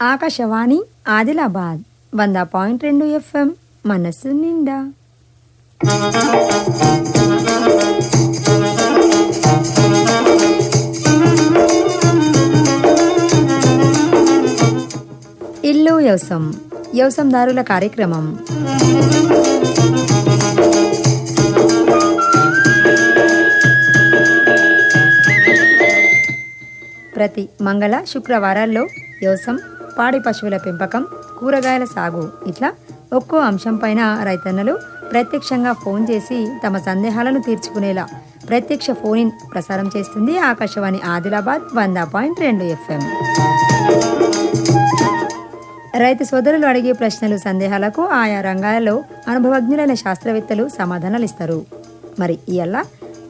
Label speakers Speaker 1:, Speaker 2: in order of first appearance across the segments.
Speaker 1: ఆకాశవాణి ఆదిలాబాద్ వంద పాయింట్ రెండు ఎఫ్ఎం మనస్సు నిండా. ఇల్లు వ్యవసం వ్యవసందారుల కార్యక్రమం. ప్రతి మంగళ శుక్రవారాల్లో వ్యవసం పాడి పశువుల పెంపకం కూరగాయల సాగు ఇట్లా ఒక్కో అంశంపైన రైతన్నలు ప్రత్యక్షంగా ఫోన్ చేసి తమ సందేహాలను తీర్చుకునేలా ప్రత్యక్ష ఫోన్ ఇన్ ప్రసారం చేస్తుంది ఆకాశవాణి ఆదిలాబాద్ వంద పాయింట్ రెండు ఎఫ్ఎం. రైతు సోదరులు అడిగే ప్రశ్నలు సందేహాలకు ఆయా రంగాలలో అనుభవజ్ఞులైన శాస్త్రవేత్తలు సమాధానాలు ఇస్తారు. మరి ఇయల్ల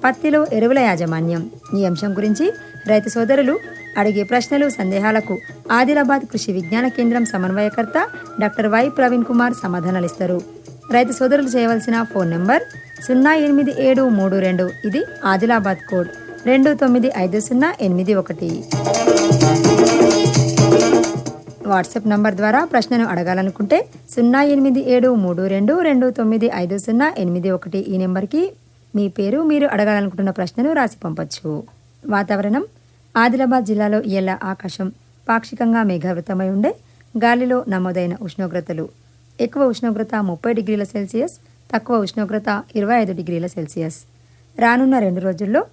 Speaker 1: పత్తిలో ఎరువుల యాజమాన్యం. ఈ అంశం గురించి రైతు సోదరులు అడిగే ప్రశ్నలు సందేహాలకు ఆదిలాబాద్ కృషి విజ్ఞాన కేంద్రం సమన్వయకర్త డాక్టర్ వై ప్రవీణ్ కుమార్ సమాధానాలు ఇస్తారు రైతు సోదరులు చేయవలసిన ఫోన్ నెంబర్ సున్నా ఎనిమిది ఏడు మూడు రెండు. ఇది ఆదిలాబాద్ కోడ్ రెండు తొమ్మిది ఐదు సున్నా ఎనిమిది ఒకటి. వాట్సాప్ నంబర్ ద్వారా ప్రశ్నను అడగాలనుకుంటే సున్నా ఎనిమిది ఏడు మూడు రెండు రెండు తొమ్మిది ఐదు సున్నా ఎనిమిది ఒకటి ఈ నెంబర్కి మీ పేరు మీరు అడగాలనుకుంటున్న ప్రశ్నను రాసి పంపచ్చు. వాతావరణం ఆదిలాబాద్ జిల్లాలో ఇయ్యాల ఆకాశం పాక్షికంగా మేఘావృతమై ఉండే గాలిలో నమోదైన ఉష్ణోగ్రతలు. ఎక్కువ ఉష్ణోగ్రత ముప్పై డిగ్రీల సెల్సియస్ తక్కువ ఉష్ణోగ్రత ఇరవై ఐదు డిగ్రీల సెల్సియస్. రానున్న రెండు రోజుల్లో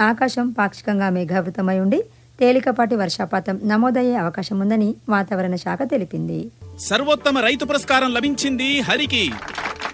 Speaker 1: ఆకాశం పాక్షికంగా మేఘావృతమై ఉండి తేలికపాటి వర్షపాతం నమోదయ్యే అవకాశం ఉందని వాతావరణ శాఖ తెలిపింది.
Speaker 2: సర్వోత్తమ రైతు పురస్కారం లభించింది హరికి.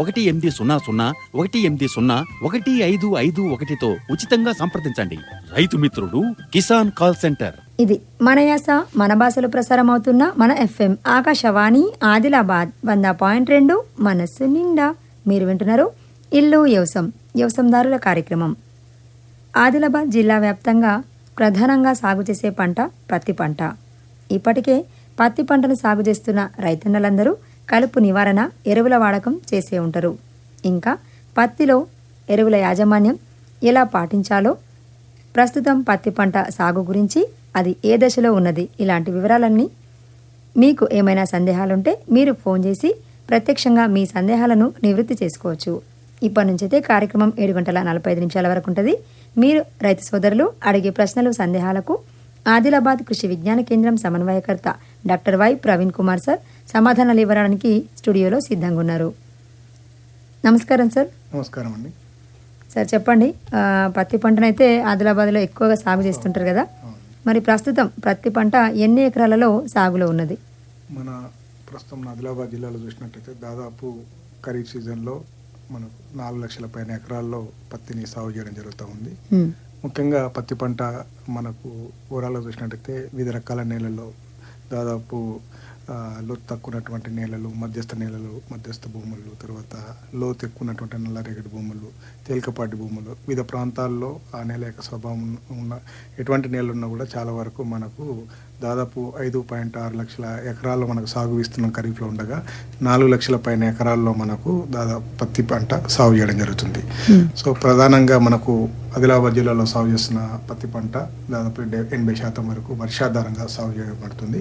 Speaker 3: ఒకటి ఎనిమిది సున్నా సున్నా ఒకటి ఎనిమిది సున్నా ఒకటి ఐదు ఐదు ఒకటితో ఉచితంగా సంప్రదించండి. రైతు మిత్రుడు కిసాన్ కాల్ సెంటర్.
Speaker 1: ఇది మన యాస మన భాషలో ప్రసారం అవుతున్న మన ఎఫ్ఎం ఆకాశవాణి ఆదిలాబాద్ వంద పాయింట్ రెండు మనస్సు నిండా. మీరు వింటున్నారు ఇల్లు వ్యవసం వ్యవసందారుల కార్యక్రమం. ఆదిలాబాద్ జిల్లా వ్యాప్తంగా ప్రధానంగా సాగు చేసే పంట పత్తి పంట. ఇప్పటికే పత్తి పంటను సాగు చేస్తున్న రైతన్నలందరూ కలుపు నివారణ ఎరువుల వాడకం చేసే ఉంటారు. ఇంకా పత్తిలో ఎరువుల యాజమాన్యం ఎలా పాటించాలో ప్రస్తుతం పత్తి పంట సాగు గురించి అది ఏ దశలో ఉన్నది ఇలాంటి వివరాలన్నీ మీకు ఏమైనా సందేహాలుంటే మీరు ఫోన్ చేసి ప్రత్యక్షంగా మీ సందేహాలను నివృత్తి చేసుకోవచ్చు. ఇప్పటి నుంచైతే కార్యక్రమం ఏడు గంటల నలభై ఐదు నిమిషాల వరకు ఉంటుంది. మీరు రైతు సోదరులు అడిగే ప్రశ్నలు సందేహాలకు ఆదిలాబాద్ కృషి విజ్ఞాన కేంద్రం సమన్వయకర్త doctor Y Praveen Kumar sir సమాధానాలు ఇవ్వడానికి స్టూడియోలో సిద్ధంగా ఉన్నారు. నమస్కారం సార్.
Speaker 4: నమస్కారం అండి.
Speaker 1: సార్ చెప్పండి పత్తి పంటనైతే ఆదిలాబాద్లో ఎక్కువగా సాగు చేస్తుంటారు కదా? మరి ప్రస్తుతం పత్తి పంట ఎన్ని ఎకరాలలో సాగులో ఉన్నది?
Speaker 4: మన ప్రస్తుతం ఆదిలాబాద్ జిల్లాలో చూసినట్టయితే దాదాపు ఖరీఫ్ సీజన్లో మనకు నాలుగు లక్షల పైన ఎకరాల్లో పత్తిని సాగు చేయడం జరుగుతూ ఉంది. ముఖ్యంగా పత్తి పంట మనకు ఓవరాల్గా చూసినట్టయితే వివిధ రకాల నేలల్లో దాదాపు లోతు తక్కువ ఉన్నటువంటి నేలలు మధ్యస్థ నేలలు మధ్యస్థ భూములు తర్వాత లోతు ఎక్కువ ఉన్నటువంటి నల్లరేగడి భూములు తేలికపాటి భూములు వివిధ ప్రాంతాల్లో ఆ నేల యొక్క స్వభావం ఉన్న ఎటువంటి నేలలు ఉన్నా కూడా చాలా వరకు మనకు దాదాపు ఐదు పాయింట్ ఆరు లక్షల ఎకరాల్లో మనకు సాగు విస్తీర్ణం ఖరీఫ్లో ఉండగా నాలుగు లక్షల పైన ఎకరాల్లో మనకు దాదాపు పత్తి పంట సాగు చేయడం జరుగుతుంది. సో ప్రధానంగా మనకు ఆదిలాబాద్ జిల్లాలో సాగు చేస్తున్న పత్తి పంట దాదాపు ఎనభై శాతం వరకు వర్షాధారంగా సాగు చేయబడుతుంది.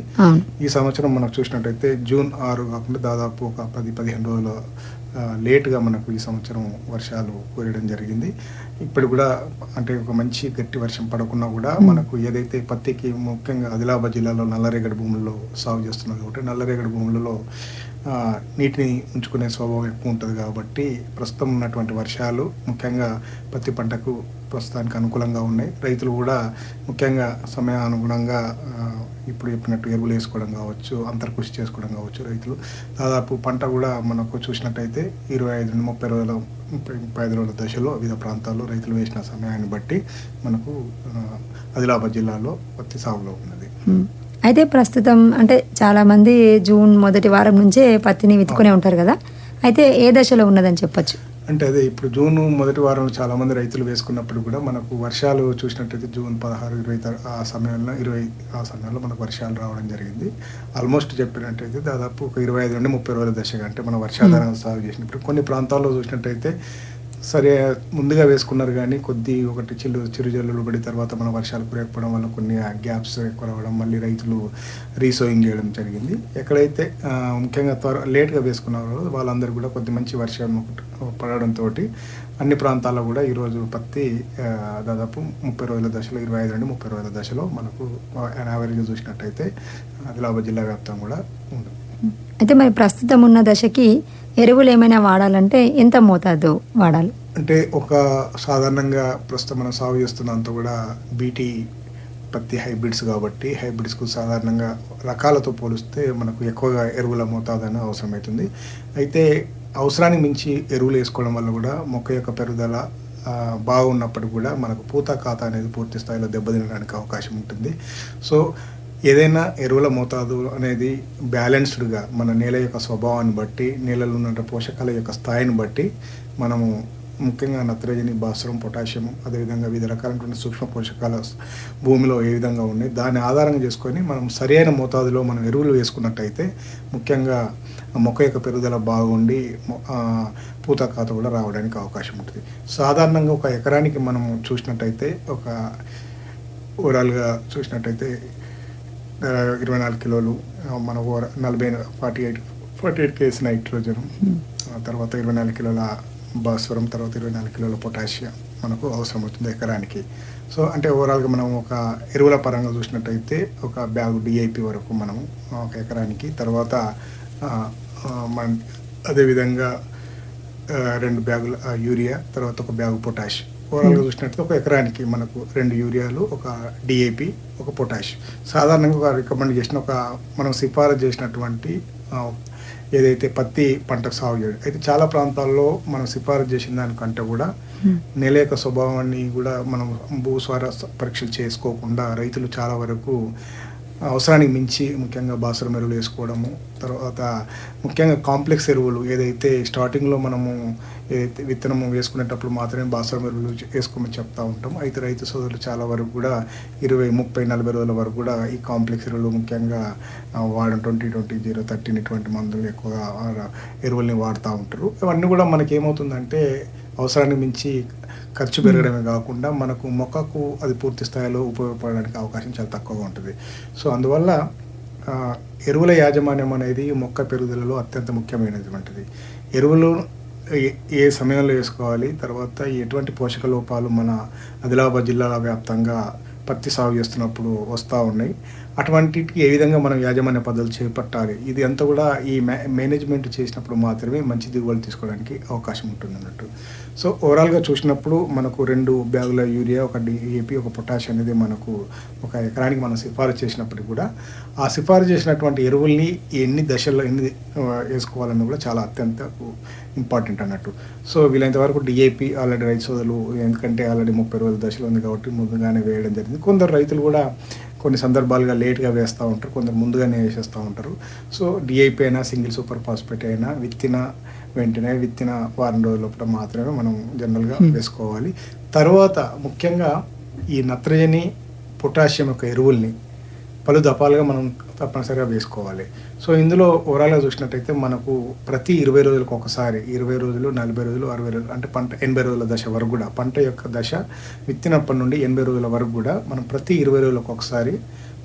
Speaker 4: ఈ సంవత్సరం మనకు చూసినట్టయితే జూన్ ఆరు కాకుండా దాదాపు ఒక పది పదిహేను రోజుల లేటుగా మనకు ఈ సంవత్సరం వర్షాలు కురయడం జరిగింది. ఇప్పుడు కూడా అంటే ఒక మంచి గట్టి వర్షం పడకున్నా కూడా మనకు ఏదైతే పత్తికి ముఖ్యంగా ఆదిలాబాద్ జిల్లాలో నల్లరేగడి భూముల్లో సాగు చేస్తున్నారు కాబట్టి నల్లరేగడి భూములలో నీటిని ఉంచుకునే స్వభావం ఎక్కువ ఉంటుంది కాబట్టి ప్రస్తుతం ఉన్నటువంటి వర్షాలు ముఖ్యంగా పత్తి పంటకు ప్రస్తుతానికి అనుకూలంగా ఉన్నాయి. రైతులు కూడా ముఖ్యంగా సమయానుగుణంగా ఇప్పుడు చెప్పినట్టు ఎరువులు వేసుకోవడం కావచ్చు అంతర్కృషి చేసుకోవడం కావచ్చు రైతులు. దాదాపు పంట కూడా మనకు చూసినట్టయితే ఇరవై ఐదు నుండి ముప్పై రోజుల ముప్పై ఐదు రోజుల దశలో వివిధ ప్రాంతాల్లో రైతులు వేసిన సమయాన్ని బట్టి మనకు ఆదిలాబాద్ జిల్లాలో పత్తి సాగులో ఉన్నది.
Speaker 1: అయితే ప్రస్తుతం అంటే చాలా మంది జూన్ మొదటి వారం నుంచే పత్తిని విత్తుకునే ఉంటారు కదా. అయితే ఏ దశలో ఉన్నదని చెప్పొచ్చు?
Speaker 4: అంటే అదే ఇప్పుడు జూన్ మొదటి వారంలో చాలా మంది రైతులు వేసుకున్నప్పుడు కూడా మనకు వర్షాలు చూసినట్టయితే జూన్ పదహారు ఇరవై ఆ సమయంలో ఇరవై ఆ సమయంలో మనకు వర్షాలు రావడం జరిగింది. ఆల్మోస్ట్ చెప్పినట్టయితే దాదాపు ఒక ఇరవై ఐదు నుండి ముప్పై రోజుల దశగా అంటే మన వర్షాధారంగా సాగు చేసినప్పుడు కొన్ని ప్రాంతాల్లో చూసినట్టయితే సరే ముందుగా వేసుకున్నారు కానీ కొద్ది ఒకటి చిల్లు చిరుజల్లులు పడి తర్వాత మన వర్షాలు కురకపోవడం వల్ల కొన్ని గ్యాప్స్ ఎక్కువ రావడం మళ్ళీ రైతులు రీసోయింగ్ చేయడం జరిగింది. ఎక్కడైతే ముఖ్యంగా త్వర లేట్గా వేసుకున్నారో వాళ్ళందరూ కూడా కొద్ది మంచి వర్షం పడడంతో అన్ని ప్రాంతాల్లో కూడా ఈరోజు పత్తి దాదాపు ముప్పై రోజుల దశలో ఇరవై ఐదు నుండి ముప్పై రోజుల దశలో మనకు యావరేజ్గా చూసినట్టయితే ఆదిలాబాద్ జిల్లా వ్యాప్తం కూడా ఉంది.
Speaker 1: అయితే మరి ప్రస్తుతం ఉన్న దశకి ఎరువులు ఏమైనా వాడాలంటే ఎంత మోతాదు వాడాలి?
Speaker 4: అంటే ఒక సాధారణంగా ప్రస్తుతం మనం సాగు చేస్తున్నంత కూడా బీటీ పత్తి హైబ్రిడ్స్ కాబట్టి హైబ్రిడ్స్కు సాధారణంగా రకాలతో పోలిస్తే మనకు ఎక్కువగా ఎరువుల మోతాదు అనేది అవసరమవుతుంది. అయితే అవసరానికి మించి ఎరువులు వేసుకోవడం వల్ల కూడా మొక్క యొక్క పెరుగుదల ఆ, బాగున్నప్పటికి కూడా మనకు పూత ఖాతా అనేది పూర్తి స్థాయిలో దెబ్బతినడానికి అవకాశం ఉంటుంది. సో ఏదైనా ఎరువుల మోతాదు అనేది బ్యాలెన్స్డ్గా మన నేల యొక్క స్వభావాన్ని బట్టి నేలలో ఉన్న పోషకాల యొక్క స్థాయిని బట్టి మనము ముఖ్యంగా నత్రజని భాస్వరం పొటాషియం అదేవిధంగా వివిధ రకాలైనటువంటి సూక్ష్మ పోషకాల భూమిలో ఏ విధంగా ఉన్నాయి దాన్ని ఆధారంగా చేసుకొని మనం సరైన మోతాదులో మనం ఎరువులు వేసుకున్నట్టయితే ముఖ్యంగా మొక్క యొక్క పెరుగుదల బాగుండి పూత కాత కూడా రావడానికి అవకాశం ఉంటుంది. సాధారణంగా ఒక ఎకరానికి మనం చూసినట్టయితే ఒక ఓవరాల్గా చూసినట్టయితే ఇరవై నాలుగు కిలోలు మన ఓవర నలభై forty eight forty eight kgs nitrogen. ఆ తర్వాత ఇరవై నాలుగు కిలోల భాస్వరం తర్వాత ఇరవై నాలుగు కిలోల పొటాషియం మనకు అవసరం అవుతుంది ఎకరానికి. సో అంటే ఓవరాల్గా మనం ఒక ఎరువుల పరంగా చూసినట్టయితే ఒక బ్యాగు డిఐపి వరకు మనము ఒక ఎకరానికి. తర్వాత మన అదేవిధంగా రెండు బ్యాగుల యూరియా తర్వాత ఒక బ్యాగు పొటాష్ ఓవరాల్గా చూసినట్లయితే ఒక ఎకరానికి మనకు రెండు యూరియాలు ఒక డిఏపి ఒక పొటాష్. సాధారణంగా ఒక రికమెండ్ చేసిన ఒక మనం సిఫారసు చేసినటువంటి ఏదైతే పత్తి పంటకు సాగు చేయడం. అయితే చాలా ప్రాంతాల్లో మనం సిఫారసు చేసిన దానికంటే కూడా నేల యొక్క స్వభావాన్ని కూడా మనం భూస్వార పరీక్షలు చేసుకోకుండా రైతులు చాలా వరకు అవసరానికి మించి ముఖ్యంగా బాసురం ఎరువులు వేసుకోవడము తర్వాత ముఖ్యంగా కాంప్లెక్స్ ఎరువులు ఏదైతే స్టార్టింగ్లో మనము ఏదైతే విత్తనము వేసుకునేటప్పుడు మాత్రమే బాసురం ఎరువులు వేసుకోమని చెప్తా ఉంటాం. అయితే రైతు సోదరులు చాలా వరకు కూడా ఇరవై ముప్పై నలభై రోజుల వరకు కూడా ఈ కాంప్లెక్స్ ఎరువులు ముఖ్యంగా వాడడం ట్వంటీ ట్వంటీ జీరో థర్టీన్ ఇటువంటి మందులు ఎక్కువగా ఎరువుల్ని వాడుతూ ఉంటారు. ఇవన్నీ కూడా మనకి ఏమవుతుందంటే అవసరానికి మించి ఖర్చు పెరగడమే కాకుండా మనకు మొక్కకు అది పూర్తి స్థాయిలో ఉపయోగపడడానికి అవకాశం చాలా తక్కువగా ఉంటుంది. సో అందువల్ల ఎరువుల యాజమాన్యం అనేది మొక్క పెరుగుదలలో అత్యంత ముఖ్యమైనటువంటిది. ఎరువులు ఏ- ఏ సమయంలో వేసుకోవాలి తర్వాత ఎటువంటి పోషక లోపాలు మన ఆదిలాబాద్ జిల్లా వ్యాప్తంగా పత్తి సాగు చేస్తున్నప్పుడు వస్తూ ఉన్నాయి. అటువంటికి ఏ విధంగా మనం యాజమాన్య పద్ధతులు చేపట్టాలి? ఇది అంతా కూడా ఈ మే మేనేజ్మెంట్ చేసినప్పుడు మాత్రమే మంచి దిగుబడి తీసుకోవడానికి అవకాశం ఉంటుంది అన్నట్టు. సో ఓవరాల్గా చూసినప్పుడు మనకు రెండు బ్యాగుల యూరియా ఒక డిఏపి ఒక పొటాష్ అనేది మనకు ఒక ఎకరానికి మనం సిఫారసు చేసినప్పటికీ కూడా ఆ సిఫారసు చేసినటువంటి ఎరువుల్ని ఎన్ని దశల్లో ఎన్ని వేసుకోవాలన్నది వేసుకోవాలని కూడా చాలా అత్యంత ఇంపార్టెంట్ అన్నట్టు. సో వీలైనంత వరకు డిఏపి ఆల్రెడీ రైతు సోదరులు ఎందుకంటే ఆల్రెడీ ముప్పై రోజుల దశలో ఉంది కాబట్టి ముందుగానే వేయడం జరిగింది. కొందరు రైతులు కూడా కొన్ని సందర్భాలుగా లేట్గా వేస్తూ ఉంటారు కొందరు ముందుగానే వేసేస్తూ ఉంటారు. సో డిఐపి అయినా సింగిల్ సూపర్ ఫాస్ఫేట్ అయినా విత్తిన వెంటనే విత్తిన వారం రోజుల లోపల మాత్రమే మనం జనరల్గా వేసుకోవాలి. తర్వాత ముఖ్యంగా ఈ నత్రజని పొటాషియం యొక్క ఎరువుల్ని పలు దఫాలుగా మనం తప్పనిసరిగా వేసుకోవాలి. సో ఇందులో ఓవరాల్గా చూసినట్టయితే మనకు ప్రతి ఇరవై రోజులకు ఒకసారి ఇరవై రోజులు నలభై రోజులు అరవై రోజులు అంటే పంట ఎనభై రోజుల దశ వరకు కూడా పంట యొక్క దశ విత్తినప్పటి నుండి ఎనభై రోజుల వరకు కూడా మనం ప్రతి ఇరవై రోజులకు ఒకసారి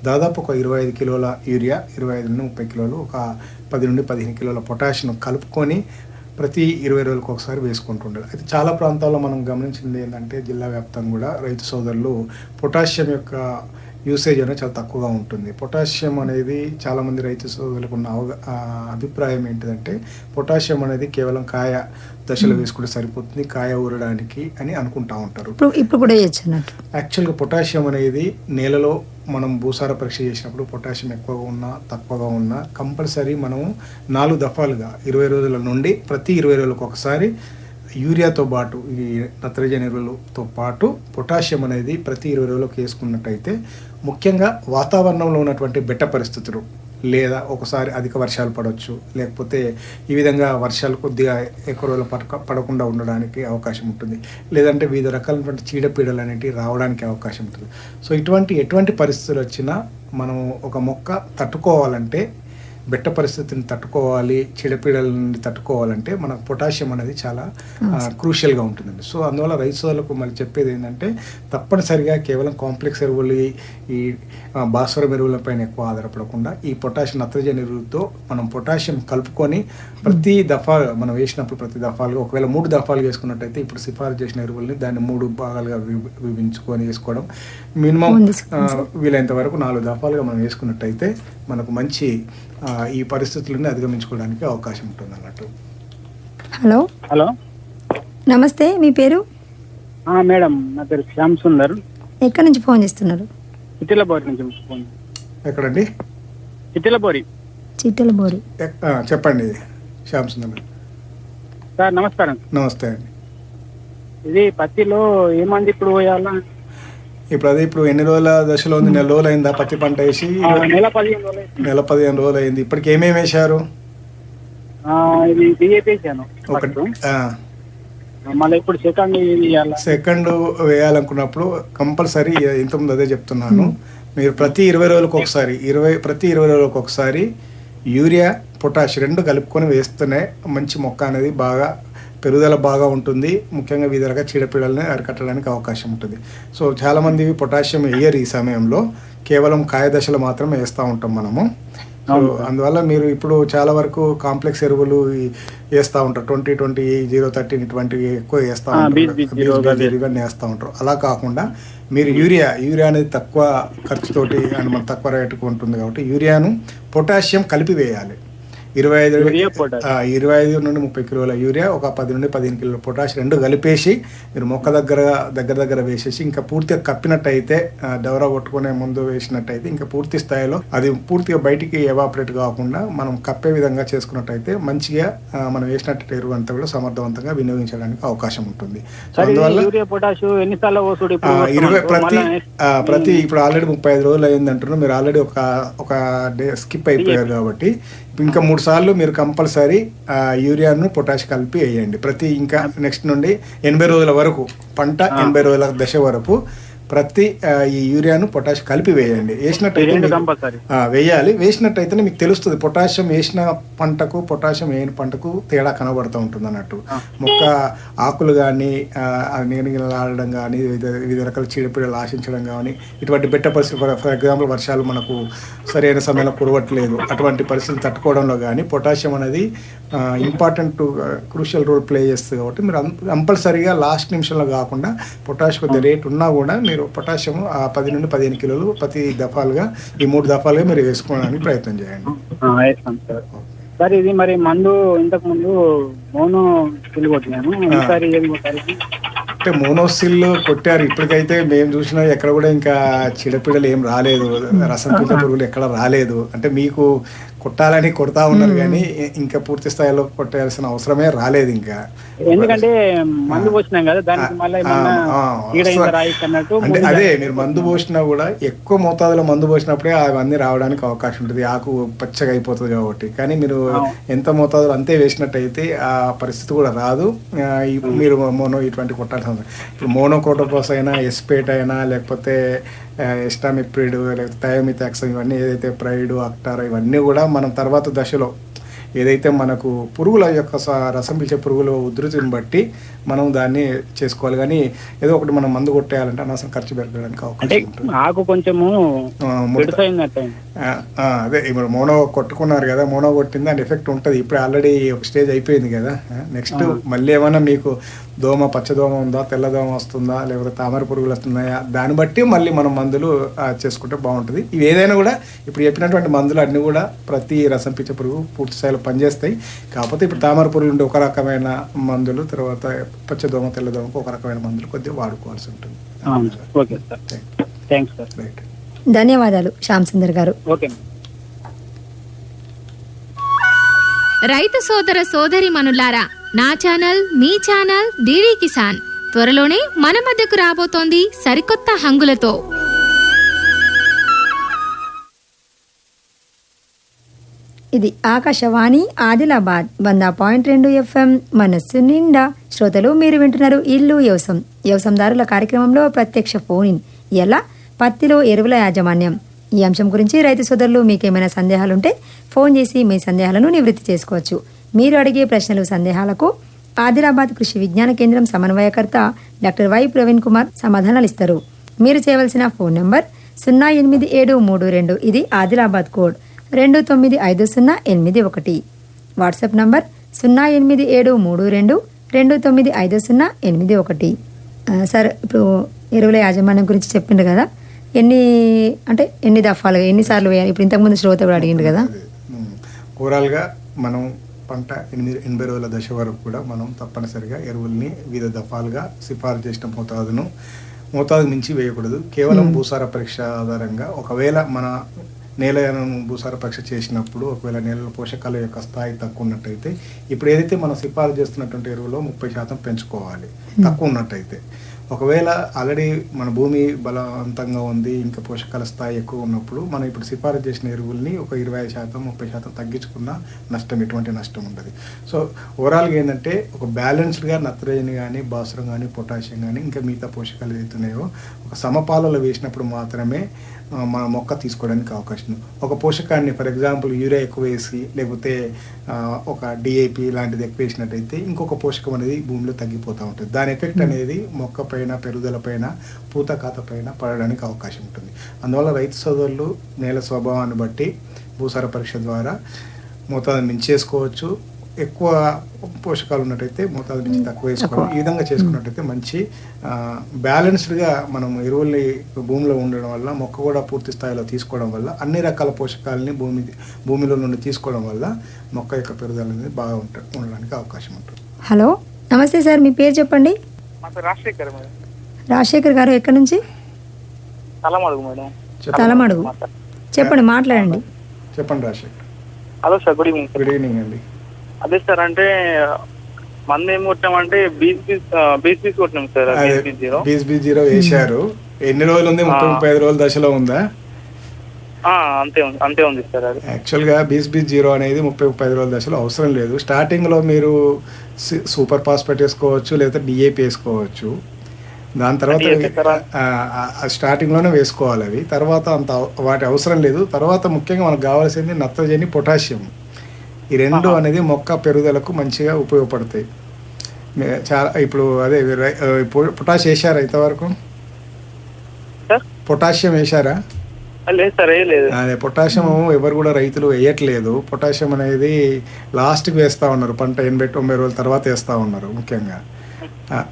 Speaker 4: దాదాపు ఒక ఇరవై ఐదు కిలోల యూరియా ఇరవై ఐదు నుండి ముప్పై కిలోలు ఒక పది నుండి పదిహేను కిలోల పొటాషియం కలుపుకొని ప్రతి ఇరవై రోజులకు ఒకసారి వేసుకుంటుండాలి అయితే చాలా ప్రాంతాల్లో మనం గమనించింది ఏంటంటే జిల్లా వ్యాప్తంగా కూడా రైతు సోదరులు పొటాషియం యొక్క యూసేజ్ అనేది చాలా తక్కువగా ఉంటుంది. పొటాషియం అనేది చాలామంది రైతు సోదరులకు ఉన్న అవగా అభిప్రాయం ఏంటిదంటే పొటాషియం అనేది కేవలం కాయ దశలో వేసుకుంటే సరిపోతుంది కాయ ఊరడానికి అని అనుకుంటా ఉంటారు.
Speaker 1: ఇప్పుడు కూడా
Speaker 4: యాక్చువల్గా పొటాషియం అనేది నేలలో మనం భూసార పరీక్ష చేసినప్పుడు పొటాషియం ఎక్కువగా ఉన్నా తక్కువగా ఉన్నా కంపల్సరీ మనము నాలుగు దఫాలుగా ఇరవై రోజుల నుండి ప్రతి ఇరవై రోజులకు ఒకసారి యూరియాతో పాటు ఈ నత్రజని ఎరువులతో పాటు పొటాషియం అనేది ప్రతి ఇరవై రోజులకు వేసుకున్నట్టయితే ముఖ్యంగా వాతావరణంలో ఉన్నటువంటి బెట్ట పరిస్థితులు లేదా ఒకసారి అధిక వర్షాలు పడవచ్చు లేకపోతే ఈ విధంగా వర్షాలు కొద్దిగా ఎక్కువ రోజులు పడక పడకుండా ఉండడానికి అవకాశం ఉంటుంది. లేదంటే వివిధ రకాలైనటువంటి చీడపీడలు అనేటివి రావడానికి అవకాశం ఉంటుంది. సో ఇటువంటి ఎటువంటి పరిస్థితులు వచ్చినా మనం ఒక మొక్క తట్టుకోవాలంటే బెట్ట పరిస్థితిని తట్టుకోవాలి చీడపీడల నుండి తట్టుకోవాలంటే మనకు పొటాషియం అనేది చాలా క్రూషియల్గా ఉంటుందండి సో అందువల్ల రైతు సోదరులకు మళ్ళీ చెప్పేది ఏంటంటే తప్పనిసరిగా కేవలం కాంప్లెక్స్ ఎరువులు ఈ- భాస్వరం ఎరువులపైన ఎక్కువ ఆధారపడకుండా ఈ పొటాషియం నత్రజని ఎరువులతో మనం పొటాషియం కలుపుకొని ప్రతి దఫా మనం వేసినప్పుడు ప్రతి దఫాలుగా ఒకవేళ మూడు దఫాలు వేసుకున్నట్టయితే ఇప్పుడు సిఫారసు చేసిన ఎరువుల్ని దాన్ని మూడు భాగాలుగా విభ- విభజించుకొని వేసుకోవడం మినిమం. వీలైనంత వరకు నాలుగు దఫాలుగా మనం వేసుకున్నట్టయితే మనకు మంచి ఈ పరిస్థితులను అధిగమించుకోవడానికి అవకాశం ఉంటుంది అన్నట్టు
Speaker 1: హలో?
Speaker 5: హలో?
Speaker 1: నమస్తే మీ పేరు?
Speaker 5: ఆ, మేడం నా పేరు శ్యామ్ సుందర్.
Speaker 1: ఎక్కడి నుంచి ఫోన్ చేస్తున్నారు?
Speaker 5: చిట్టిలబోరి నుంచి ఫోన్.
Speaker 4: ఎక్కడండి?
Speaker 5: చిట్టిలబోరి.
Speaker 1: చిట్టెల బోరి
Speaker 4: ఎక్- ఆ, చెప్పండి శ్యామ్ సుందర్.
Speaker 5: సార్ నమస్కారం.
Speaker 4: నమస్తే అండి.
Speaker 5: ఇది పత్తిలో ఏమంది ఇప్పుడు పోయాలా?
Speaker 4: ఇప్పుడు అదే ఇప్పుడు ఎన్ని రోజుల దశలో ఉంది? నెల రోజులు అయిందా పత్తి పంట వేసి?
Speaker 5: నెల పదిహేను రోజులు అయింది.
Speaker 4: ఇప్పటికి ఏమేమి వేశారు? ఒకటి.
Speaker 5: మళ్ళీ ఇప్పుడు సెకండ్
Speaker 4: సెకండ్ వేయాలనుకున్నప్పుడు కంపల్సరీ ఇంతకుముందు అదే చెప్తున్నాను. మీరు ప్రతి ఇరవై రోజులకు ఒకసారి ఇరవై ప్రతి ఇరవై రోజులకు ఒకసారి యూరియా పొటాష్ రెండు కలుపుకొని వేస్తేనే మంచి మొక్క అనేది బాగా పెరుగుదల బాగా ఉంటుంది. ముఖ్యంగా వివిధ రకాల చీడపీడలని అరికట్టడానికి అవకాశం ఉంటుంది. సో చాలామంది పొటాషియం వేయరు ఈ సమయంలో. కేవలం కాయ దశలో మాత్రమే వేస్తూ ఉంటాం మనము. సో అందువల్ల మీరు ఇప్పుడు చాలా వరకు కాంప్లెక్స్ ఎరువులు వేస్తూ ఉంటారు. ట్వంటీ ట్వంటీ జీరో థర్టీన్ ఇటువంటివి ఎక్కువ వేస్తూ ఉంటారు. ఇవన్నీ వేస్తూ ఉంటారు. అలా కాకుండా మీరు యూరియా యూరియా అనేది తక్కువ ఖర్చుతోటి అండ్ మన తక్కువ రేటుకు ఉంటుంది కాబట్టి యూరియాను పొటాషియం కలిపి వేయాలి. ఇరవై ఐదు ఇరవై ఐదు నుండి ముప్పై కిలోల యూరియా ఒక పది నుండి పదిహేను కిలోల పొటాష్ రెండు కలిపేసి మీరు మొక్క దగ్గర దగ్గర దగ్గర వేసేసి ఇంకా పూర్తిగా కప్పినట్టయితే డవరా కొట్టుకునే ముందు వేసినట్టయితే ఇంకా పూర్తి స్థాయిలో అది పూర్తిగా బయటికి ఎవాపరేట్ కాకుండా మనం కప్పే విధంగా చేసుకున్నట్టయితే మంచిగా మనం వేసినట్టు ఎరువు అంతా కూడా సమర్థవంతంగా వినియోగించడానికి అవకాశం ఉంటుంది. అందువల్ల ఇరవై ప్రతి ప్రతి ఇప్పుడు ఆల్రెడీ ముప్పై ఐదు రోజులు అయింది అంటున్నారు మీరు ఆల్రెడీ ఒక ఒక డే స్కిప్ అయిపోయారు కాబట్టి ఇంకా మూడు సార్లు మీరు కంపల్సరీ యూరియాను పొటాష్ కలిపి వేయండి. ప్రతి ఇంకా నెక్స్ట్ నుండి ఎనభై రోజుల వరకు పంట ఎనభై రోజుల దశ వరకు ప్రతి ఈ యూరియాను పొటాష్ కలిపి వేయండి. వేసినట్టయితే వేయాలి. వేసినట్టయితేనే మీకు తెలుస్తుంది పొటాషియం వేసిన పంటకు పొటాషియం వేయని పంటకు తేడా కనబడుతూ ఉంటుంది అన్నట్టు. మొక్క ఆకులు కానీ నీడగలాడడం కానీ వివిధ వివిధ రకాల చీడపీడలు ఆశించడం కానీ ఇటువంటి బెట్ట పరిస్థితి ఫర్ ఎగ్జాంపుల్ వర్షాలు మనకు సరైన సమయంలో కురవట్లేదు. అటువంటి పరిస్థితులు తట్టుకోవడంలో కానీ పొటాషియం అనేది ఇంపార్టెంట్ క్రూషియల్ రోల్ ప్లే చేస్తుంది కాబట్టి మీరు కంపల్సరీగా లాస్ట్ నిమిషంలో కాకుండా పొటాష్ కొద్ది రేట్ ఉన్నా కూడా మీరు పొటాషియం ఆ పది నుండి పదిహేను కిలోలు ప్రతి దఫాలుగా ఈ మూడు దఫాలుగా మీరు వేసుకోవడానికి ప్రయత్నం చేయండి.
Speaker 5: వేస్తాం సార్. సార్ ఇది మరి మందు ఇంతకు ముందు మౌను పిల్లి కొట్టినాను ఈసారి ఏం కొట్టాలి
Speaker 4: అంటే మోనోసిల్ కొట్టారు. ఇప్పటికైతే మేము చూసినా ఎక్కడ కూడా ఇంకా చీడపీడలు ఏం రాలేదు. రసం పీత పురుగులు ఎక్కడ రాలేదు. అంటే మీకు కొట్టాలని కొడతా ఉన్నారు కానీ ఇంకా పూర్తి స్థాయిలో కొట్టాల్సిన అవసరమే రాలేదు ఇంకా.
Speaker 5: ఎందుకంటే మందు పోసినాం కదా దానికి
Speaker 4: అంటే అదే మీరు మందు పోసినా కూడా ఎక్కువ మోతాదులో మందు పోసినప్పుడే అవన్నీ రావడానికి అవకాశం ఉంటుంది. ఆకు పచ్చగా అయిపోతుంది కాబట్టి. కానీ మీరు ఎంత మోతాదులో అంతే వేసినట్టయితే ఆ పరిస్థితి కూడా రాదు. మీరు మోనో ఇటువంటి కొట్టాల్సిన ఇప్పుడు మోనోకోటోపాస్ అయినా ఎస్పేట్ అయినా లేకపోతే ఎస్టామిప్రిడ్ లేకపోతే థయోమిథాక్స్ ఇవన్నీ ఏదైతే ప్రైడ్ అక్టార్ ఇవన్నీ కూడా మనం తర్వాత దశలో ఏదైతే మనకు పురుగుల యొక్క రసం పీల్చే పురుగుల ఉధృతిని బట్టి మనం దాన్ని చేసుకోవాలి. కానీ ఏదో ఒకటి మనం మందు కొట్టేయాలంటే అనవసరం ఖర్చు పెరగడానికి
Speaker 5: అంటే
Speaker 4: అవకాశం
Speaker 5: ఆకు కొంచెము
Speaker 4: అదే ఇప్పుడు మోనో కొట్టుకున్నారు కదా మోనో కొట్టింది దాని ఎఫెక్ట్ ఉంటుంది. ఇప్పుడు ఆల్రెడీ ఒక స్టేజ్ అయిపోయింది కదా నెక్స్ట్ మళ్ళీ ఏమైనా మీకు దోమ పచ్చదోమ ఉందా తెల్లదోమ వస్తుందా లేకపోతే తామర పురుగులు వస్తున్నాయా దాన్ని బట్టి మళ్ళీ మనం మందులు ఆ, చేసుకుంటే బాగుంటుంది. ఇవి ఏదైనా కూడా ఇప్పుడు చెప్పినటువంటి మందులు అన్నీ కూడా ప్రతి రసం పిచ్చ పురుగు పూర్తి స్థాయిలో పనిచేస్తాయి. కాకపోతే ఇప్పుడు తామర పురుగులు ఉంటే ఒక రకమైన మందులు తర్వాత పచ్చదోమ తెల్లదోమకు ఒక రకమైన మందులు కొద్దిగా వాడుకోవాల్సి ఉంటుంది.
Speaker 5: అవును sir. Okay sir. Thanks sir.
Speaker 4: Right
Speaker 1: ధన్యవాదాలు శ్యామ్ సుందర్ గారు.
Speaker 5: ఓకే
Speaker 6: రైతు సోదర సోదరి మనులారా నా ఛానల్ మీ ఛానల్ డిడి కిసాన్. త్వరలోనే మన మధ్యకు రాబోతోంది సరికొత్త హంగులతో.
Speaker 1: ఇది ఆకాశవాణి ఆదిలాబాద్ వంద పాయింట్ రెండు ఎఫ్ఎం మనస్సు నిండా. శ్రోతలు మీరు వింటున్నారు ఇల్లు వ్యవసం వ్యవసందారుల కార్యక్రమంలో ప్రత్యక్ష ఫోన్ ఎలా? పత్తిలో ఎరువుల యాజమాన్యం. ఈ అంశం గురించి రైతు సోదరులు మీకేమైనా సందేహాలుంటే ఫోన్ చేసి మీ సందేహాలను నివృత్తి చేసుకోవచ్చు. మీరు అడిగే ప్రశ్నలు సందేహాలకు ఆదిలాబాద్ కృషి విజ్ఞాన కేంద్రం సమన్వయకర్త డాక్టర్ వై ప్రవీణ్ కుమార్ సమాధానాలు ఇస్తారు మీరు చేయవలసిన ఫోన్ నంబర్ సున్నా ఎనిమిది ఏడు మూడు రెండు ఇది ఆదిలాబాద్ కోడ్ రెండు తొమ్మిది ఐదు సున్నా ఎనిమిది ఒకటి. వాట్సాప్ నంబర్ సున్నా ఎనిమిది ఏడు మూడు రెండు రెండు తొమ్మిది ఐదు సున్నా ఎనిమిది ఒకటి. సార్ ఇప్పుడు ఎరువుల యాజమాన్యం గురించి చెప్పిండు కదా ఎన్ని అంటే ఎన్ని దఫాలుగా ఎన్నిసార్లు వేయాలి? ఇప్పుడు ఇంతకుముందు శ్రోత కూడా అడిగిండు కదా?
Speaker 4: ఓవరాల్గా మనం పంట ఎనిమిది ఎనభై రోజుల దశ వరకు కూడా మనం తప్పనిసరిగా ఎరువుల్ని వివిధ దఫాలుగా సిఫారసు చేసిన మోతాదును మోతాదు మించి వేయకూడదు. కేవలం భూసార పరీక్ష ఆధారంగా ఒకవేళ మన నేలను భూసార పరీక్ష చేసినప్పుడు ఒకవేళ నేలలో పోషకాల యొక్క స్థాయి తక్కువ ఉన్నట్టయితే ఇప్పుడు ఏదైతే మనం సిఫారసు చేస్తున్నటువంటి ఎరువులో ముప్పై శాతం పెంచుకోవాలి తక్కువ ఉన్నట్టయితే ఒకవేళ ఆల్రెడీ మన భూమి బలవంతంగా ఉంది ఇంకా పోషకాల స్థాయి ఎక్కువ ఉన్నప్పుడు మనం ఇప్పుడు సిఫారసు చేసిన ఎరువుల్ని ఒక ఇరవై శాతం ముప్పై శాతం తగ్గించుకున్న నష్టం ఎటువంటి నష్టం ఉండదు. సో ఓవరాల్గా ఏంటంటే ఒక బ్యాలెన్స్డ్గా నత్రజని కానీ భాస్వరం కానీ పొటాషియం కానీ ఇంకా మిగతా పోషకాలు ఏదైతున్నాయో ఒక సమపాలలో వేసినప్పుడు మాత్రమే మన మొక్క తీసుకోవడానికి అవకాశం ఒక పోషకాన్ని ఫర్ ఎగ్జాంపుల్ యూరియా ఎక్కువ వేసి లేకపోతే ఒక డిఏపి లాంటిది ఎక్కువ వేసినట్టయితే ఇంకొక పోషకం అనేది భూమిలో తగ్గిపోతూ ఉంటుంది. దాని ఎఫెక్ట్ అనేది మొక్క పైన పెరుగుదల పైన పూత కాత పైన పడడానికి అవకాశం ఉంటుంది. అందువల్ల రైతు సోదరులు నేల స్వభావాన్ని బట్టి భూసార పరీక్ష ద్వారా మోతాదు మించేసుకోవచ్చు. ఎక్కువ పోషకాలు ఉన్నట్టయితే మోతాదు నుంచి తక్కువ వేసుకోవాలి. ఈ విధంగా చేసుకున్నట్టయితే మంచి బ్యాలెన్స్డ్గా మనం ఎరువుల్ని భూమిలో ఉండడం వల్ల మొక్క కూడా పూర్తి స్థాయిలో తీసుకోవడం వల్ల అన్ని రకాల పోషకాలని భూమి భూమిలో నుండి తీసుకోవడం వల్ల మొక్క యొక్క పెరుగుదల అనేది బాగా ఉంట ఉండడానికి అవకాశం ఉంటుంది.
Speaker 1: హలో నమస్తే సార్ మీ పేరు చెప్పండి?
Speaker 7: రాజశేఖర్
Speaker 1: రాజశేఖర్ గారు ఎక్కడి నుంచి?
Speaker 7: తలమడుగు మేడం.
Speaker 1: తలమడుగు. చెప్పండి మాట్లాడండి.
Speaker 4: చెప్పండి Rajasekhar.
Speaker 7: Hello sir good evening.
Speaker 4: Good evening అండి.
Speaker 7: అదే సార్ అంటే మంది ఏం కొట్టామంటే బీచ్ బీచ్ బీచ్ కొట్టినాం సార్
Speaker 4: బీస్ జీరో. వేశారు. ఎన్ని రోజులు ఉంది? ముప్పై ముప్పై ఐదు రోజుల దశలో ఉందా?
Speaker 7: అంతే ఉంది అంతే ఉంది సార్ అది.
Speaker 4: యాక్చువల్గా బీస్ బీ జీరో అనేది ముప్పై ముప్పై ఐదు రోజుల దశలో అవసరం లేదు. స్టార్టింగ్లో మీరు సూపర్ ఫాస్ఫేట్ వేసుకోవచ్చు లేదా డిఏపి వేసుకోవచ్చు. దాని తర్వాత ఆ. స్టార్టింగ్లోనే వేసుకోవాలి అవి. తర్వాత అంత వాటి అవసరం లేదు. తర్వాత ముఖ్యంగా మనకు కావాల్సింది నత్రజని పొటాషియం. ఈ రెండు అనేది మొక్క పెరుగుదలకు మంచిగా ఉపయోగపడతాయి. చాలా ఇప్పుడు అదే పొటాష్ వేశారా ఇంతవరకు? పొటాషియం వేశారా?
Speaker 7: ఆ, లేదు సార్ ఏ లేదు.
Speaker 4: అదే పొటాషియం ఎవరు కూడా రైతులు వేయట్లేదు. పొటాషియం అనేది లాస్ట్కి వేస్తూ ఉన్నారు. పంట ఎనభై తొంభై రోజుల తర్వాత వేస్తూ ఉన్నారు ముఖ్యంగా.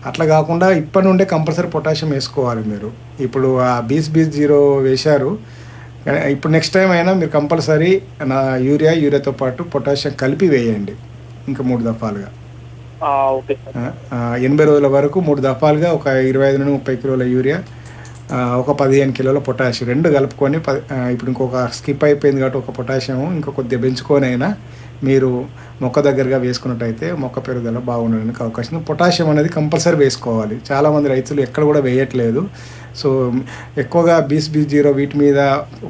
Speaker 4: అట్లా కాకుండా ఇప్పటి నుండే కంపల్సరీ పొటాషియం వేసుకోవాలి మీరు. ఇప్పుడు ఆ బీస్ బీస్ జీరో వేశారు. ఇప్పుడు నెక్స్ట్ టైం అయినా మీరు కంపల్సరీ నా యూరియా యూరియాతో పాటు పొటాషియం కలిపి వేయండి. ఇంకా మూడు దఫాలుగా. ఎనభై రోజుల వరకు మూడు దఫాలుగా ఒక ఇరవై ఐదు నుండి ముప్పై కిలోల యూరియా ఒక పదిహేను కిలోల పొటాషియం రెండు కలుపుకొని ఇప్పుడు ఇంకొక స్కిప్ అయిపోయింది కాబట్టి ఒక పొటాషియం ఇంకా కొద్దిగా పెంచుకొని అయినా మీరు మొక్క దగ్గరగా వేసుకున్నట్టయితే మొక్క పెరుగుదల బాగుండడానికి అవకాశం ఉంది. పొటాషియం అనేది కంపల్సరీ వేసుకోవాలి. చాలామంది రైతులు ఎక్కడ కూడా వేయట్లేదు. సో ఎక్కువగా బీస్ బీ జీరో వీటి మీద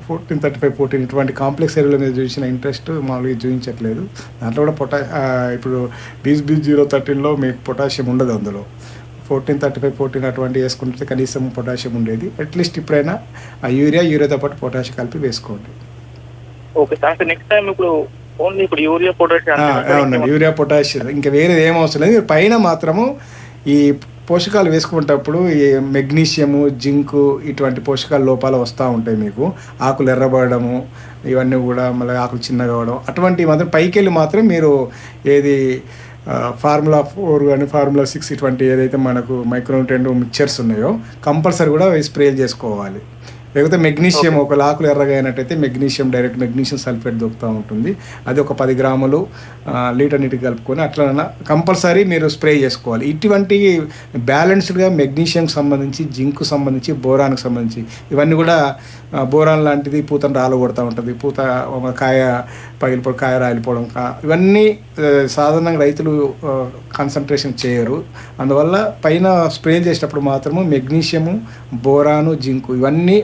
Speaker 4: ఫోర్టీన్ థర్టీ ఫైవ్ ఫోర్టీన్ ఇటువంటి కాంప్లెక్స్ ఎరువుల మీద చూసిన ఇంట్రెస్ట్ మామూలుగా చూపించట్లేదు. దాంట్లో కూడా పొటా ఇప్పుడు బీస్ బీ జీరో థర్టీన్లో మీకు పొటాషియం ఉండదు అందులో. ఫోర్టీన్ థర్టీ ఫైవ్ ఫోర్టీన్ అటువంటి వేసుకుంటే కనీసం పొటాషియం ఉండేది. అట్లీస్ట్ ఇప్పుడైనా ఆ యూరియా యూరియాతో పాటు పొటాషియం కలిపి వేసుకోండి.
Speaker 7: Okay sir. నెక్స్ట్ టైం ఇప్పుడు ఓన్లీ ఇప్పుడు యూరియా పొటాష్
Speaker 4: ఆ, అవునండి యూరియా పొటాషియం ఇంకా వేరే ఏం అవసరం లేదు. పైన మాత్రము ఈ పోషకాలు వేసుకునేటప్పుడు ఈ మెగ్నీషియము జింకు ఇటువంటి పోషకాల లోపాలు వస్తూ ఉంటాయి మీకు. ఆకులు ఎర్రబడము ఇవన్నీ కూడా మళ్ళీ ఆకులు చిన్నగా అవ్వడం అటువంటివి మాత్రం పైకి వెళ్ళి మాత్రం మీరు ఏది ఫార్ములా ఫోర్ కానీ ఫార్ములా సిక్స్ ఇటువంటి ఏదైతే మనకు మైక్రోన్యూట్రెంట్ మిక్చర్స్ ఉన్నాయో కంపల్సరీ కూడా స్ప్రే చేసుకోవాలి. లేకపోతే మెగ్నీషియం ఒక ఆకులు ఎర్రగా అయినట్టయితే మెగ్నీషియం డైరెక్ట్ మెగ్నీషియం సల్ఫేట్ దొరుకుతూ ఉంటుంది. అది ఒక పది గ్రాములు లీటర్ నీటికి కలుపుకొని అట్లా కంపల్సరీ మీరు స్ప్రే చేసుకోవాలి. ఇటువంటి బ్యాలెన్స్డ్గా మెగ్నీషియం సంబంధించి జింక్ సంబంధించి బోరాన్కి సంబంధించి ఇవన్నీ కూడా బోరాన్ లాంటిది పూతను రాలు కొడుతూ ఉంటుంది. పూత కాయ పగిలిపో కాయ రాలిపోవడం కా ఇవన్నీ సాధారణంగా రైతులు కాన్సన్ట్రేషన్ చేయరు. అందువల్ల పైన స్ప్రే చేసేటప్పుడు మాత్రము మెగ్నీషియము బోరాను జింకు ఇవన్నీ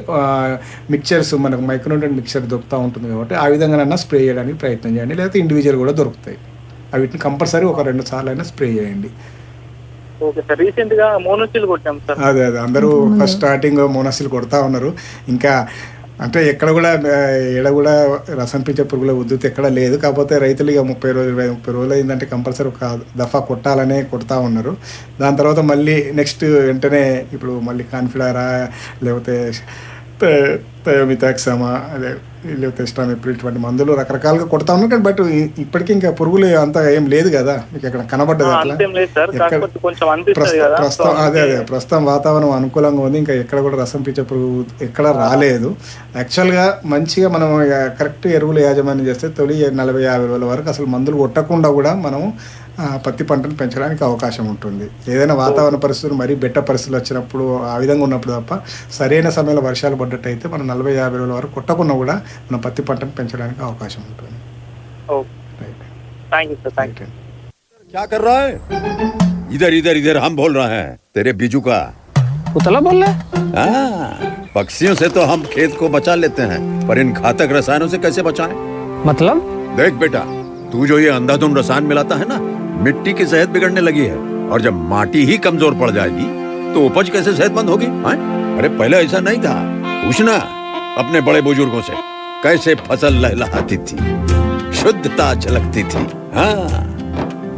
Speaker 4: మిక్చర్స్ మనకు మైక్రోన్యూట్రెంట్ మిక్చర్ దొరుకుతూ ఉంటుంది కాబట్టి ఆ విధంగానైనా స్ప్రే చేయడానికి ప్రయత్నం చేయండి. లేకపోతే ఇండివిజువల్ కూడా దొరుకుతాయి. వీటిని కంపల్సరీ ఒక రెండు సార్లు అయినా స్ప్రే చేయండి. అదే అదే. అందరూ ఫస్ట్ స్టార్టింగ్ మోనసిల్ కొడతా ఉన్నారు. ఇంకా అంటే ఎక్కడ కూడా ఎడ కూడా రసం పీచే పురుగుల ఉద్ధృతి ఎక్కడ లేదు. కాకపోతే రైతులు ఇక ముప్పై రోజులు ఇరవై ముప్పై రోజులు అయిందంటే కంపల్సరీ ఒక దఫా కొట్టాలనే కొడతా ఉన్నారు. దాని తర్వాత మళ్ళీ నెక్స్ట్ వెంటనే ఇప్పుడు మళ్ళీ కాన్ఫిడారా లేకపోతే థయోమితాక్సమా అదే లేకపోతే ఇస్టామిప్రిల్ ఇటువంటి మందులు రకరకాలుగా కొడతా ఉన్నారు కానీ బట్ ఇప్పటికీ ఇంకా పురుగులు అంత ఏం లేదు కదా. మీకు ఎక్కడ కనబడ్డది అట్లా? ప్రస్తుతం అదే అదే. ప్రస్తుతం వాతావరణం అనుకూలంగా ఉంది. ఇంకా ఎక్కడ కూడా రసం పీచే పురుగు ఎక్కడ రాలేదు. యాక్చువల్గా మంచిగా మనం కరెక్ట్ ఎరువులు యాజమాన్యం చేస్తే తొలి నలభై యాభై రోజుల వరకు అసలు మందులు కొట్టకుండా కూడా మనం పత్తి పంటను పెంచడానికి అవకాశం ఉంటుంది ఏదైనా వాతావరణ పరిస్థితులు మరీ బెట్ట పరిస్థితులు వచ్చినప్పుడు ఆ విధంగా ఉన్నప్పుడు తప్ప సరైన సమయంలో వర్షాలు పడ్డట్టయితే మనం నలభై యాభై రోజుల వరకు కొట్టకుండా కూడా మనం పత్తి పంటను పెంచడానికి అవకాశం ఉంటుంది
Speaker 7: okay
Speaker 4: right
Speaker 7: thank you sir thank you
Speaker 4: right
Speaker 8: क्या कर रहा है इधर इधर इधर हम बोल रहे हैं तेरे बीजू का
Speaker 9: उतला बोल रहे
Speaker 8: हाँ, पक्षियों से तो हम खेत को बचा लेते हैं पर इन घातक रसायनों से कैसे बचाएं?
Speaker 9: मतलब
Speaker 8: देख बेटा तू जो ये अंधाधुंध रसायन मिलाता है ना मिट्टी की सेहत बिगड़ने लगी है और जब माटी ही कमज़ोर पड़ जाएगी तो उपज कैसे सेहतमंद होगी हाँ? अरे पहले ऐसा नहीं था। पूछना अपने बड़े बुज़ुर्गों से कैसे फ़सल लहलहाती थी शुद्धता झलकती थी हाँ?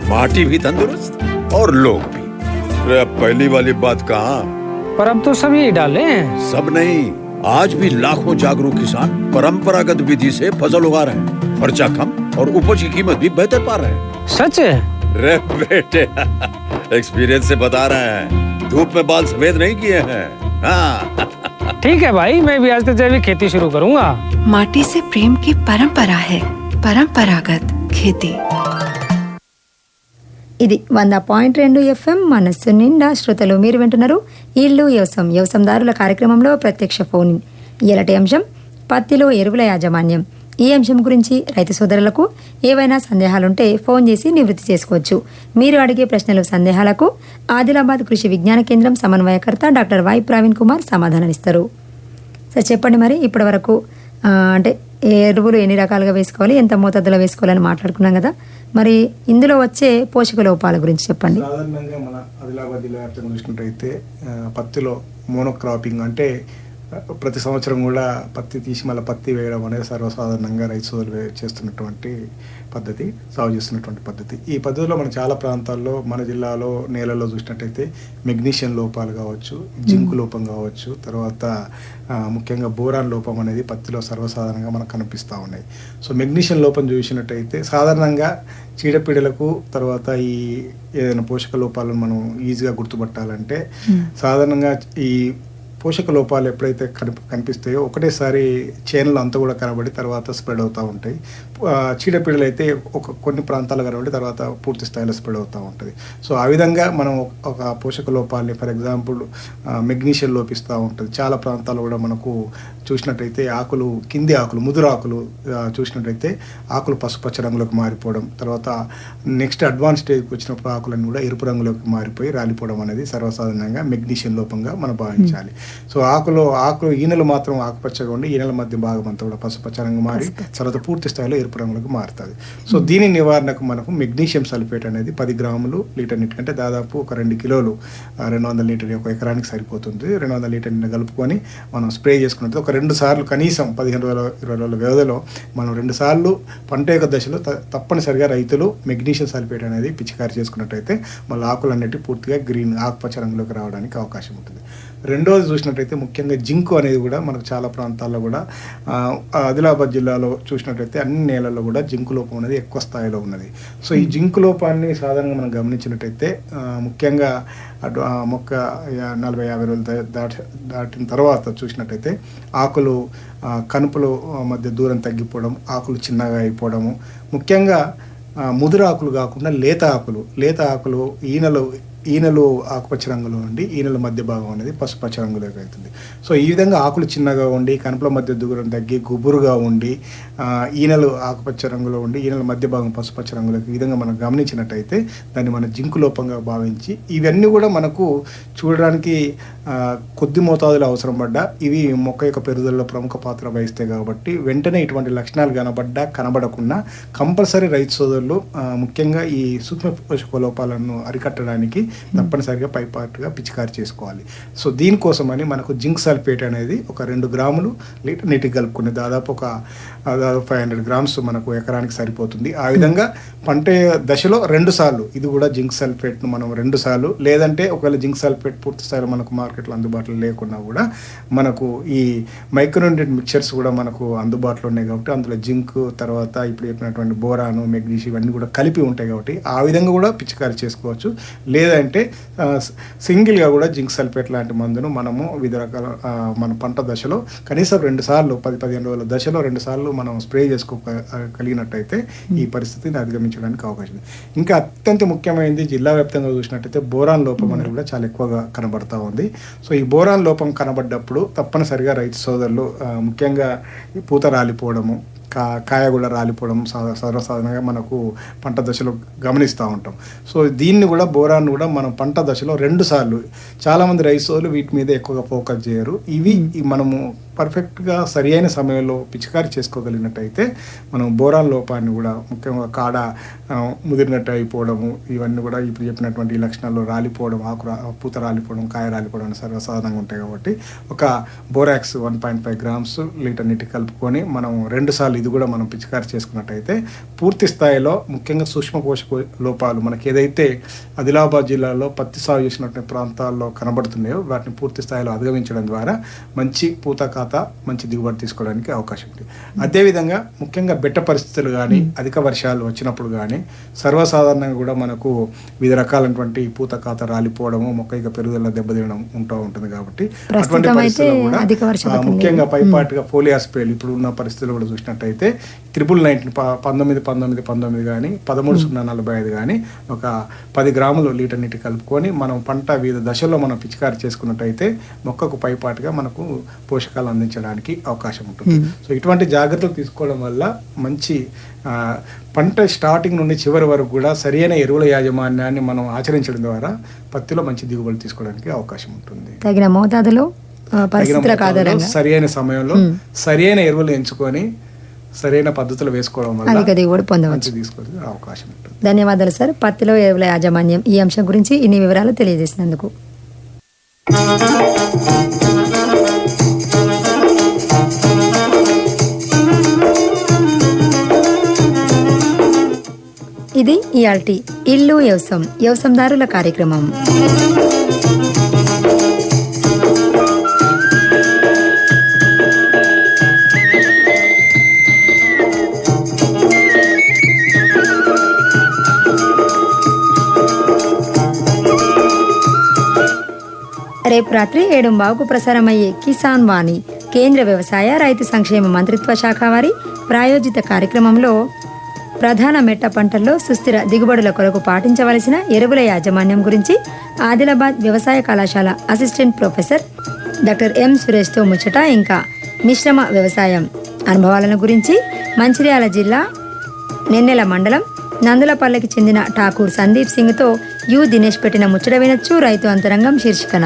Speaker 8: माटी भी तंदुरुस्त और लोग भी। अरे पहली वाली बात कहाँ?
Speaker 9: पर अब तो सब यही डाले हैं।
Speaker 8: सब नहीं आज भी लाखों जागरूक किसान परंपरागत विधि से फ़सल उगा रहे हैं। खर्चा कम और उपज की कीमत भी बेहतर पा रहे हैं।
Speaker 9: सच है?
Speaker 8: रे बेटे एक्सपीरियंस से बता रहे हैं धूप में बाल सफेद नहीं किए हैं हाँ
Speaker 9: ठीक है भाई मैं भी आज से जैविक खेती शुरू करूंगा
Speaker 10: माटी से प्रेम की परंपरा है परंपरागत खेती
Speaker 1: ఇది వంద పాయింట్ రెండు ఎఫ్ఎం మనస్సు నిండా శ్రోతలు మీరు వింటున్నారు ఇల్లు వ్యవసాయం వ్యవసాయదారుల కార్యక్రమంలో ప్రత్యక్ష ఫోన్ ఇలాంటి అంశం పత్తిలో ఎరువుల యాజమాన్యం ఈ అంశం గురించి రైతు సోదరులకు ఏవైనా సందేహాలుంటే ఫోన్ చేసి నివృత్తి చేసుకోవచ్చు. మీరు అడిగే ప్రశ్నలు సందేహాలకు ఆదిలాబాద్ కృషి విజ్ఞాన కేంద్రం సమన్వయకర్త డాక్టర్ వై ప్రవీణ్ కుమార్ సమాధానమిస్తారు. సార్ చెప్పండి మరి ఇప్పటి వరకు అంటే ఏ ఎరువులు ఎన్ని రకాలుగా వేసుకోవాలి ఎంత మోతాదులో వేసుకోవాలని మాట్లాడుకున్నాం కదా. మరి ఇందులో వచ్చే పోషక లోపాల గురించి చెప్పండి.
Speaker 4: సాధారణంగా మన ఆదిలాబాద్ జిల్లా వ్యాప్తంగా చూసినట్టయితే పత్తిలో మోనోక్రాపింగ్ అంటే ప్రతి సంవత్సరం కూడా పత్తి తీసి మళ్ళీ పత్తి వేయడం అనేది సర్వసాధారణంగా రైతు సోదరులు వే- చేస్తున్నటువంటి పద్ధతి సాగు చేస్తున్నటువంటి పద్ధతి. ఈ పద్ధతిలో మనం చాలా ప్రాంతాల్లో మన జిల్లాలో నేలలో చూసినట్టయితే మెగ్నీషియం లోపాలు కావచ్చు జింకు లోపం కావచ్చు తర్వాత ముఖ్యంగా బోరాన్ లోపం అనేది పత్తిలో సర్వసాధారణంగా మనకు కనిపిస్తూ ఉన్నాయి. సో మెగ్నీషియం లోపం చూసినట్టయితే సాధారణంగా చీడపీడలకు తర్వాత ఈ ఏదైనా పోషక లోపాలను మనం ఈజీగా గుర్తుపట్టాలంటే సాధారణంగా ఈ పోషక లోపాలు ఎప్పుడైతే కనిపి కనిపిస్తాయో ఒకటేసారి చేనులు అంతా కూడా కనబడి తర్వాత స్ప్రెడ్ అవుతూ ఉంటాయి. చీడపీడలు అయితే ఒక కొన్ని ప్రాంతాలు కనబడి తర్వాత పూర్తి స్థాయిలో స్ప్రెడ్ అవుతూ ఉంటుంది. సో ఆ విధంగా మనం ఒక- పోషక లోపాలని ఫర్ ఎగ్జాంపుల్ మెగ్నీషియం లోపిస్తూ ఉంటుంది. చాలా ప్రాంతాలు కూడా మనకు చూసినట్టయితే ఆకులు కింది ఆకులు ముదురు ఆకులు చూసినట్టయితే ఆకులు పసుపచ్చ రంగులోకి మారిపోవడం తర్వాత నెక్స్ట్ అడ్వాన్స్ స్టేజ్కి వచ్చినప్పుడు ఆకులన్నీ కూడా ఎరుపు రంగులోకి మారిపోయి రాలిపోవడం అనేది సర్వసాధారణంగా మెగ్నీషియం లోపంగా మనం భావించాలి. సో ఆకులో ఆకులు ఈనెలు మాత్రం ఆకుపచ్చగా ఉండి ఈనెల మధ్య భాగం అంతా కూడా పసుపచ్చ రంగు మారి తర్వాత పూర్తి స్థాయిలో ఎరుపు రంగులకు మారుతుంది. సో దీని నివారణకు మనకు మెగ్నీషియం సల్ఫేట్ అనేది పది గ్రాములు లీటర్ నీటి అంటే దాదాపు ఒక రెండు కిలోలు రెండు వందల లీటర్ ఒక ఎకరానికి సరిపోతుంది. రెండు వందల లీటర్ నీళ్ళు కలుపుకొని మనం స్ప్రే చేసుకున్నట్టు ఒక రెండు సార్లు కనీసం పదిహేను రోజుల ఇరవై రోజుల వ్యవధిలో మనం రెండు సార్లు పంట యొక్క దశలో త- తప్పనిసరిగా రైతులు మెగ్నీషియం సల్ఫేట్ అనేది పిచికారి చేసుకున్నట్టయితే మళ్ళీ ఆకులు అన్నిటి పూర్తిగా గ్రీన్ ఆకుపచ్చ రంగులోకి రావడానికి అవకాశం ఉంటుంది. రెండోది చూసినట్టయితే ముఖ్యంగా జింకు అనేది కూడా మనకు చాలా ప్రాంతాల్లో కూడా ఆ, ఆదిలాబాద్ జిల్లాలో చూసినట్టయితే అన్ని నేలల్లో కూడా జింకు లోపం అనేది ఎక్కువ స్థాయిలో ఉన్నది. సో ఈ జింకు లోపాన్ని సాధారణంగా మనం గమనించినట్టయితే ముఖ్యంగా అటు మొక్క నలభై యాభై రోజులు దాటి దాటిన తర్వాత చూసినట్టయితే ఆకులు కనుపుల మధ్య దూరం తగ్గిపోవడం ఆకులు చిన్నగా అయిపోవడము ముఖ్యంగా ఆ, ముదురు ఆకులు కాకుండా లేత ఆకులు లేత ఆకులు ఈనలు ఈనెలు ఆకుపచ్చ రంగులో ఉండి ఈనెల మధ్య భాగం అనేది పసుపచ్చ రంగులోకి అవుతుంది సో ఈ విధంగా ఆకులు చిన్నగా ఉండి కనుపల మధ్య దూరం తగ్గి గుబురుగా ఉండి ఈనలు ఈనెలు ఆకుపచ్చ రంగులో ఉండి ఈనెల మధ్య భాగం పసుపచ్చ రంగులోకి ఈ విధంగా మనం గమనించినట్టయితే దాన్ని మన జింకు లోపంగా భావించి ఇవన్నీ కూడా మనకు చూడడానికి కొద్ది మోతాదులో అవసరం పడ్డా ఇవి మొక్క యొక్క పెరుగుదలలో ప్రముఖ పాత్ర వహిస్తాయి కాబట్టి వెంటనే ఇటువంటి లక్షణాలు కనబడ్డా కనబడకుండా కంపల్సరీ రైతు సోదరులు ముఖ్యంగా ఈ సూక్ష్మ పోషక లోపాలను అరికట్టడానికి తప్పనిసరిగా పైపాటుగా పిచికారి చేసుకోవాలి. సో దీనికోసమని మనకు జింక్ సల్ఫేట్ అనేది ఒక రెండు గ్రాములు లీటర్ నీటికి కలుపుకుని దాదాపు ఒక దాదాపు ఫైవ్ హండ్రెడ్ గ్రామ్స్ మనకు ఎకరానికి సరిపోతుంది. ఆ విధంగా పంట దశలో రెండు సార్లు ఇది కూడా జింక్ సల్ఫేట్ను మనం రెండు సార్లు లేదంటే ఒకవేళ జింక్ సల్ఫేట్ పూర్తి స్థాయిలో మనకు మార్కెట్లో అందుబాటులో లేకున్నా కూడా మనకు ఈ మైక్రోన్యూట్రియంట్ మిక్చర్స్ కూడా మనకు అందుబాటులో ఉన్నాయి కాబట్టి అందులో జింక్ తర్వాత ఇప్పుడు చెప్పినటువంటి బోరాను మెగ్నీషియం ఇవన్నీ కూడా కలిపి ఉంటాయి కాబట్టి ఆ విధంగా కూడా పిచికారి చేసుకోవచ్చు. లేదంటే సింగిల్గా కూడా జింక్ సల్ఫేట్ లాంటి మందును మనము వివిధ రకాల మన పంట దశలో కనీసం రెండు సార్లు పది పదిహేను రోజుల దశలో రెండు సార్లు మనం స్ప్రే చేసుకోగలిగినట్టయితే ఈ పరిస్థితిని అధిగమించడానికి అవకాశం ఉంది. ఇంకా అత్యంత ముఖ్యమైనది జిల్లా వ్యాప్తంగా చూసినట్టయితే బోరాన్ లోపం అనేది కూడా చాలా ఎక్కువగా కనబడతా ఉంది. సో ఈ బోరాన్ లోపం కనబడ్డప్పుడు తప్పనిసరిగా రైతు సోదరులు ముఖ్యంగా పూత రాలిపోవడము కా కాయ కూడా రాలిపోవడం సర్వసాధారణంగా మనకు పంట దశలో గమనిస్తూ ఉంటాం. సో దీన్ని కూడా బోరాన్ని కూడా మనం పంట దశలో రెండు సార్లు చాలామంది రైతు సోదరులు వీటి మీద ఎక్కువగా ఫోకస్ చేయరు. ఇవి ఈ మనము పర్ఫెక్ట్గా సరి అయిన సమయంలో పిచికారి చేసుకోగలిగినట్టయితే మనం బోరాన్ లోపాన్ని కూడా ముఖ్యంగా కాడ ముదిరినట్టు అయిపోవడము ఇవన్నీ కూడా ఇప్పుడు చెప్పినటువంటి లక్షణాలు రాలిపోవడం ఆకు పూత రాలిపోవడం కాయ రాలిపోవడం సర్వసాధారణంగా ఉంటాయి కాబట్టి ఒక borax one point five grams litre నీటి కలుపుకొని మనం రెండుసార్లు ఇది కూడా మనం పిచికారి చేసుకున్నట్టయితే పూర్తి స్థాయిలో ముఖ్యంగా సూక్ష్మ పోషక లోపాలు మనకి ఏదైతే ఆదిలాబాద్ జిల్లాలో పత్తి సాగు చేసినటువంటి ప్రాంతాల్లో కనబడుతున్నాయో వాటిని పూర్తి స్థాయిలో అధిగమించడం ద్వారా మంచి పూత ఖాతా మంచి దిగుబడి తీసుకోవడానికి అవకాశం ఉంది. అదేవిధంగా ముఖ్యంగా బెట్ట పరిస్థితులు కానీ అధిక వర్షాలు వచ్చినప్పుడు కానీ సర్వసాధారణంగా కూడా మనకు వివిధ రకాలైనటువంటి పూత ఖాతా రాలిపోవడము మొక్క ఇక పెరుగుదల దెబ్బతినడం ఉంటూ ఉంటుంది కాబట్టి అటువంటి పరిస్థితుల్లో కూడా. ముఖ్యంగా పైపాటుగా పోలియో స్ప్రేలు ఇప్పుడు ఉన్న పరిస్థితులు కూడా చూసినట్టయితే త్రిపుల్ నైన్టీన్ పంతొమ్మిది పంతొమ్మిది పంతొమ్మిది కానీ పదమూడు సున్నా నలభై ఐదు కానీ ఒక పది గ్రాములు లీటర్ నీటి కలుపుకొని మనం పంట వివిధ దశల్లో మనం పిచికారి చేసుకున్నట్టయితే మొక్కకు పైపాటుగా మనకు పోషకాలు అందించడానికి అవకాశం ఉంటుంది. సో ఇటువంటి జాగ్రత్తలు తీసుకోవడం వల్ల మంచి పంట స్టార్టింగ్ నుండి చివరి వరకు కూడా సరైన ఎరువుల యాజమాన్యాన్ని మనం ఆచరించడం ద్వారా పత్తిలో మంచి దిగుబడి తీసుకోవడానికి అవకాశం ఉంటుంది.
Speaker 1: తగిన మోతాదులో
Speaker 4: తగిన
Speaker 1: పరిస్థితులకు
Speaker 4: మోతాదులో
Speaker 1: ఆధారంగా.
Speaker 4: సరైన సమయంలో సరైన ఎరువులు ఎంచుకొని సరైన పద్ధతులు వేసుకోవడం వల్ల
Speaker 1: అధిక దిగుబడి పొందవచ్చు.
Speaker 4: అవకాశం ఉంటుంది.
Speaker 1: ధన్యవాదాలు సార్. పత్తిలో ఎరువుల యాజమాన్యం ఈ అంశం గురించి ఇన్ని వివరాలు తెలియజేసినందుకు. ఇది ఇయాల్టి. ఇల్లు వ్యవసం వ్యవసందారుల కార్యక్రమం. రేపు రాత్రి ఏడుంబావుకు ప్రసారమయ్యే కిసాన్ వాణి కేంద్ర వ్యవసాయ రైతు సంక్షేమ మంత్రిత్వ శాఖ వారి ప్రాయోజిత కార్యక్రమంలో ప్రధాన మెట్ట పంటల్లో సుస్థిర దిగుబడుల కొరకు పాటించవలసిన ఎరువుల యాజమాన్యం గురించి ఆదిలాబాద్ వ్యవసాయ కళాశాల అసిస్టెంట్ ప్రొఫెసర్ డాక్టర్ ఎం సురేష్తో ముచ్చట ఇంకా మిశ్రమ వ్యవసాయం అనుభవాలను గురించి మంచిర్యాల జిల్లా నెన్నెల మండలం నందులపల్లెకి చెందిన ఠాకూర్ సందీప్ సింగ్తో యు దినేష్ పెట్టిన ముచ్చట వినొచ్చు రైతు అంతరంగం శీర్షికన.